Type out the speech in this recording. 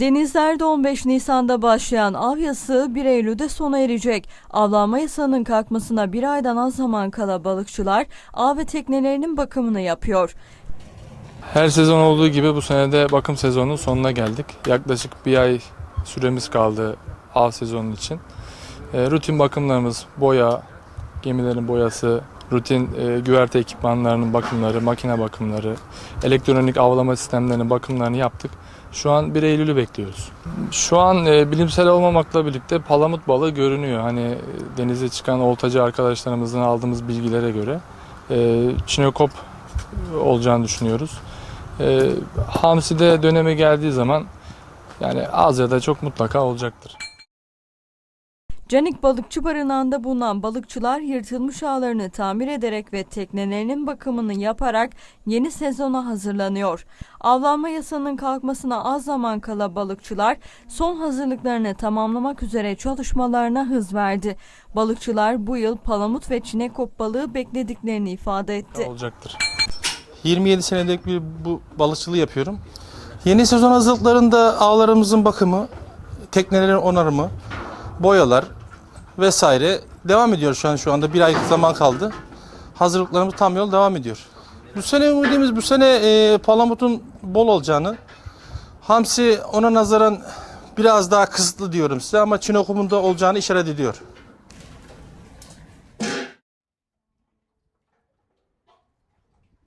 Denizlerde 15 Nisan'da başlayan av yasağı 1 Eylül'de sona erecek. Avlanma yasağının kalkmasına bir aydan az zaman kala balıkçılar av ve teknelerinin bakımını yapıyor. Her sezon olduğu gibi bu sene de bakım sezonunun sonuna geldik. Yaklaşık bir ay süremiz kaldı av sezonu için. E, rutin bakımlarımız boya, gemilerin boyası, rutin e, güverte ekipmanlarının bakımları, makine bakımları, elektronik avlama sistemlerinin bakımlarını yaptık. Şu an 1 Eylül'ü bekliyoruz. Şu an e, bilimsel olmamakla birlikte palamut balığı görünüyor. Hani e, denize çıkan oltacı arkadaşlarımızdan aldığımız bilgilere göre e, çinekop olacağını düşünüyoruz. E, hamsi de dönemi geldiği zaman yani az ya da çok mutlaka olacaktır. Canik Balıkçı Barınağı'nda bulunan balıkçılar yırtılmış ağlarını tamir ederek ve teknelerinin bakımını yaparak yeni sezona hazırlanıyor. Avlanma yasasının kalkmasına az zaman kala balıkçılar son hazırlıklarını tamamlamak üzere çalışmalarına hız verdi. Balıkçılar bu yıl palamut ve çinekop balığı beklediklerini ifade etti. Olacaktır. 27 senelik bir bu balıkçılığı yapıyorum. Yeni sezon hazırlıklarında ağlarımızın bakımı, teknelerin onarımı, boyalar vesaire devam ediyor şu an şu anda. Bir aylık zaman kaldı. Hazırlıklarımız tam yol devam ediyor. Bu sene umudumuz bu sene e, palamutun bol olacağını. Hamsi ona nazaran biraz daha kısıtlı diyorum size ama çinokumun da olacağını işaret ediyor.